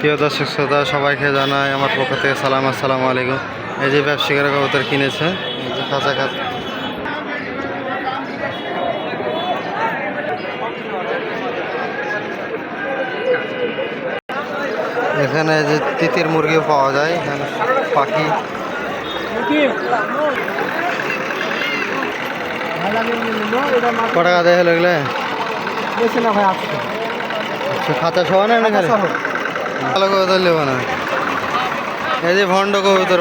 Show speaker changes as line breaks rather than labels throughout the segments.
প্রিয় দর্শক শ্রোতা সবাইকে জানাই আমার পক্ষ থেকে সালাম আসসালামু আলাইকুম। এই যে ব্যবসায়ীরা কবুতর কিনেছে এই যে কাঁচা কাঁচা এখানে যে তিতির মুরগিও পাওয়া যায় এখানে পাখি। ক টাকা দেয় হলো এগুলো? আচ্ছা খাতা সহ না এখানে? ভালো কবুতর নেব না এই যে ভণ্ড কবুতর।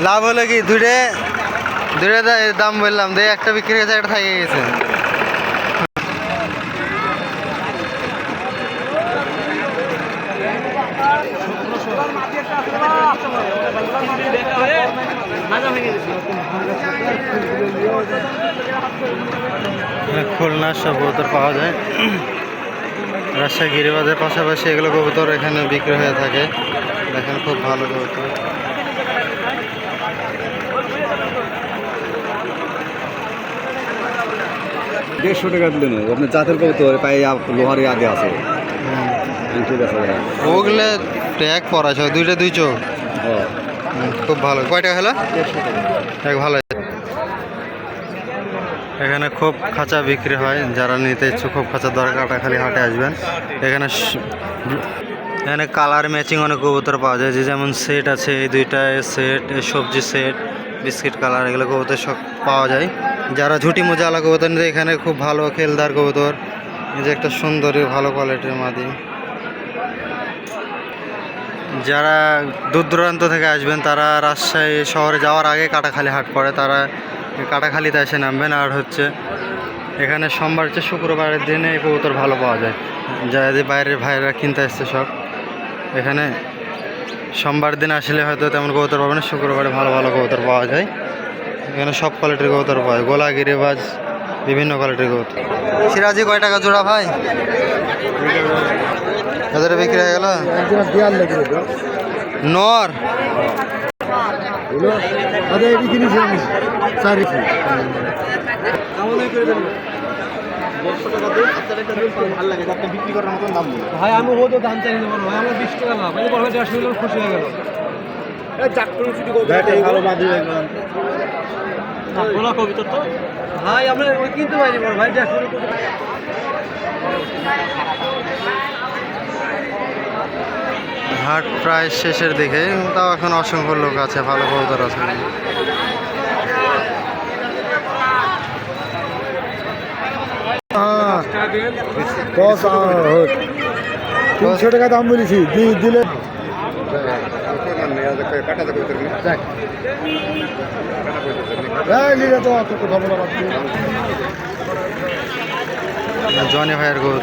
লাভ হলো কি? দুটে দুটে দা- দাম বললাম দিয়ে একটা বিক্রি হয়েছে, একটা থাকে গেছে। এখানে খুলনার সব কবুতর পাওয়া যায় রাজশাহী গিরিবাজের পাশাপাশি এগুলো কবুতর এখানে বিক্রি হয়ে থাকে। দেখেন খুব ভালো কবুতর।
দেড়শো টাকা দিলেন। আপনার জাতের কবুতর পায়ে লোহার আগে আছে। দেখা যায়
ওগুলো ট্যাগ পরা আছে দুইটা দুই চোখ। খুব ভালো। কয়টা
দেড়শো
এক ভালো। এখানে খুব খাঁচা বিক্রি হয়, যারা নিতে ইচ্ছুক খুব খাঁচা দরকারটা খালি হাটে আসবেন। এখানে এখানে কালার ম্যাচিং অনেক কবুতর পাওয়া যায়, যে যেমন সেট আছে, এই দুইটা সেট সবজি সেট, বিস্কিট কালার, এগুলো কবুতর সব পাওয়া যায়। যারা ঝুটি মোজালা কবুতর নিতে, এখানে খুব ভালো খেলদার কবুতর। এই যে একটা সুন্দরী, ভালো কোয়ালিটির মাদি। যারা দূর দূরান্ত থেকে আসবেন, তারা রাজশাহী শহরে যাওয়ার আগে কাটাখালি হাট পড়ে, তারা কাটাখালিতে এসে নামবেন আর হচ্ছে এখানে সোমবার হচ্ছে শুক্রবারের দিনে এই কবুতর ভালো পাওয়া যায়। যারা যে বাইরের ভাইরা কিনতে আসছে সব। এখানে সোমবার দিন আসলে হয়তো তেমন কবুতর পাবেন না শুক্রবারে ভালো ভালো কবুতর পাওয়া যায়। এখানে সব কোয়ালিটির কবুতর পাওয়া যায়। গোলা গিরিবাজ বিভিন্ন কোয়ালিটির কবুতর। সিরাজি কয় টাকা জোড়া ভাই? হাজারে বিক্রি হয়ে গেল?
দেওয়ার
নর
আরে এটি কিনেছি আমি চারি
ভাই আমি ও তো দাম চাই না ভাই আমার বিশ টাকা লাভ এই বলবে দেড়শো খুশি হয়ে গেল। বলা কবিতা তো? ভাই আমরা ওই কিনতে পারিনি বড় ভাই দেড়শো
হাট প্রায় শেষের দিকে তাও এখন অসংখ্য লোক আছে ভালো কবুতর আছে।
দশ তিনশো টাকা দাম বলেছি দিলে।
জনি ভাইয়ের গোদ।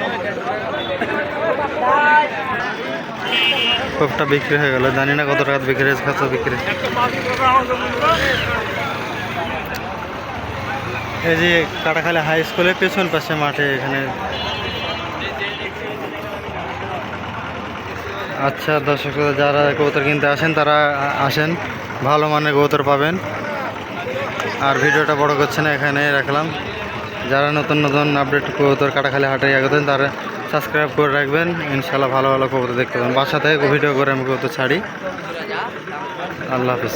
খুবটা বিক্রি হয়ে গেল। জানি না কত টাকা বিক্রি হয়েছে বিক্রি। এই যে কাটাখালী হাই স্কুলের পেছন পাশে মাঠে এখানে। আচ্ছা দর্শক, যারা কবুতর কিনতে আসেন, তারা আসেন। ভালো মানের কবুতর পাবেন। আর ভিডিওটা বড় করছে না এখানে রাখলাম। যারা নতুন নতুন আপডেট কবুতর কাটাখালী হাটে আগতেন তারা সাবস্ক্রাইব করে রাখবেন। ইনশাল্লাহ ভালো ভালো কবুতর দেখতে পাবেন। বাসা থেকে ভিডিও করে আমি কবুতর ছাড়ি। আল্লাহ হাফিজ।